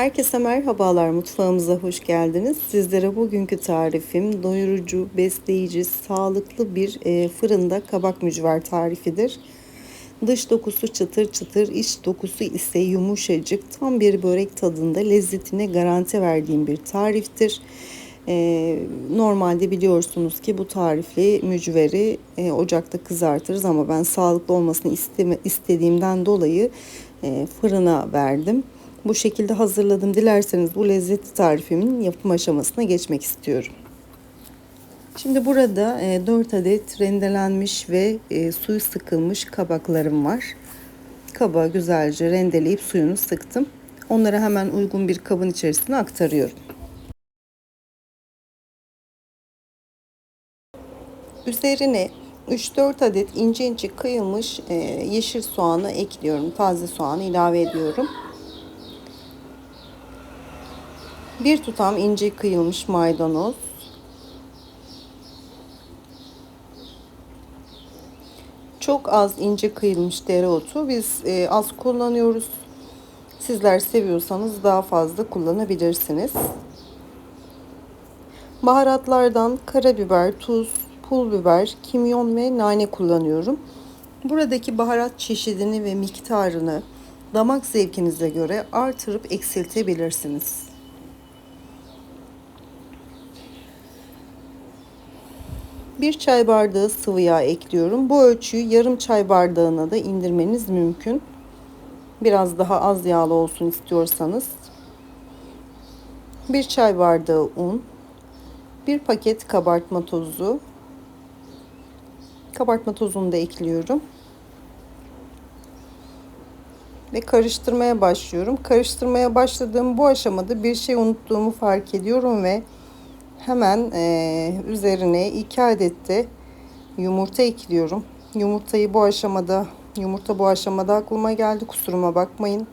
Herkese merhabalar, mutfağımıza hoş geldiniz. Sizlere bugünkü tarifim doyurucu, besleyici, sağlıklı bir e, fırında kabak mücver tarifidir. Dış dokusu çıtır çıtır, iç dokusu ise yumuşacık, tam bir börek tadında lezzetine garanti verdiğim bir tariftir. E, normalde biliyorsunuz ki bu tarifli mücveri e, ocakta kızartırız ama ben sağlıklı olmasını isteme, istediğimden dolayı e, fırına verdim. Bu şekilde hazırladım. Dilerseniz bu lezzetli tarifimin yapım aşamasına geçmek istiyorum. Şimdi burada 4 adet rendelenmiş ve suyu sıkılmış kabaklarım var. Kaba güzelce rendeleyip suyunu sıktım. Onları hemen uygun bir kabın içerisine aktarıyorum. Üzerine 3-4 adet ince ince kıyılmış yeşil soğanı ekliyorum. Taze soğanı ilave ediyorum. Bir tutam ince kıyılmış maydanoz. Çok az ince kıyılmış dereotu. Biz e, az kullanıyoruz. Sizler seviyorsanız daha fazla kullanabilirsiniz. Baharatlardan karabiber, tuz, pul biber, kimyon ve nane kullanıyorum. Buradaki baharat çeşidini ve miktarını damak zevkinize göre artırıp eksiltebilirsiniz. Bir çay bardağı sıvı yağ ekliyorum. Bu ölçüyü yarım çay bardağına da indirmeniz mümkün. Biraz daha az yağlı olsun istiyorsanız. Bir çay bardağı un. Bir paket kabartma tozu. Kabartma tozunu da ekliyorum. Ve karıştırmaya başlıyorum. Karıştırmaya başladığım bu aşamada bir şey unuttuğumu fark ediyorum ve hemen e, üzerine 2 adet de yumurta ekliyorum. Yumurtayı bu aşamada yumurta bu aşamada aklıma geldi. Kusuruma bakmayın.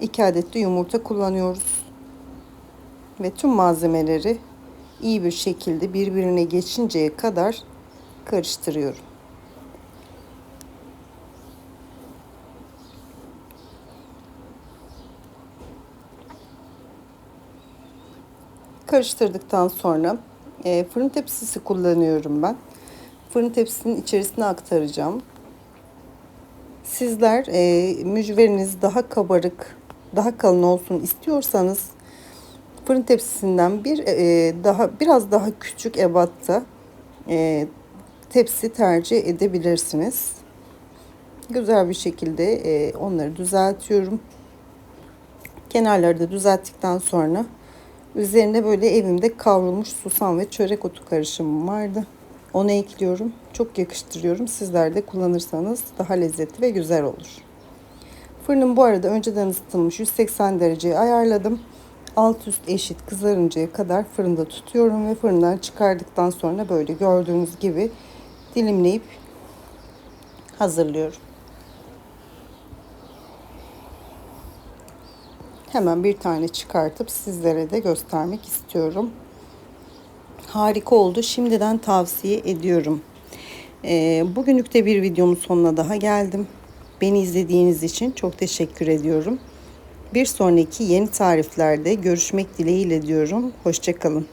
2 adet de yumurta kullanıyoruz. Ve tüm malzemeleri iyi bir şekilde birbirine geçinceye kadar karıştırıyorum. Karıştırdıktan sonra e, fırın tepsisi kullanıyorum ben. Fırın tepsisinin içerisine aktaracağım. Sizler e, mücveriniz daha kabarık, daha kalın olsun istiyorsanız fırın tepsisinden bir e, daha biraz daha küçük ebatta e, tepsi tercih edebilirsiniz. Güzel bir şekilde e, onları düzeltiyorum. Kenarları da düzelttikten sonra Üzerine böyle evimde kavrulmuş susam ve çörek otu karışımım vardı. Onu ekliyorum. Çok yakıştırıyorum. Sizler de kullanırsanız daha lezzetli ve güzel olur. Fırınım bu arada önceden ısıtılmış 180 dereceye ayarladım. Alt üst eşit kızarıncaya kadar fırında tutuyorum ve fırından çıkardıktan sonra böyle gördüğünüz gibi dilimleyip hazırlıyorum. Hemen bir tane çıkartıp sizlere de göstermek istiyorum. Harika oldu. Şimdiden tavsiye ediyorum. Ee, bugünlük de bir videomun sonuna daha geldim. Beni izlediğiniz için çok teşekkür ediyorum. Bir sonraki yeni tariflerde görüşmek dileğiyle diyorum. Hoşçakalın.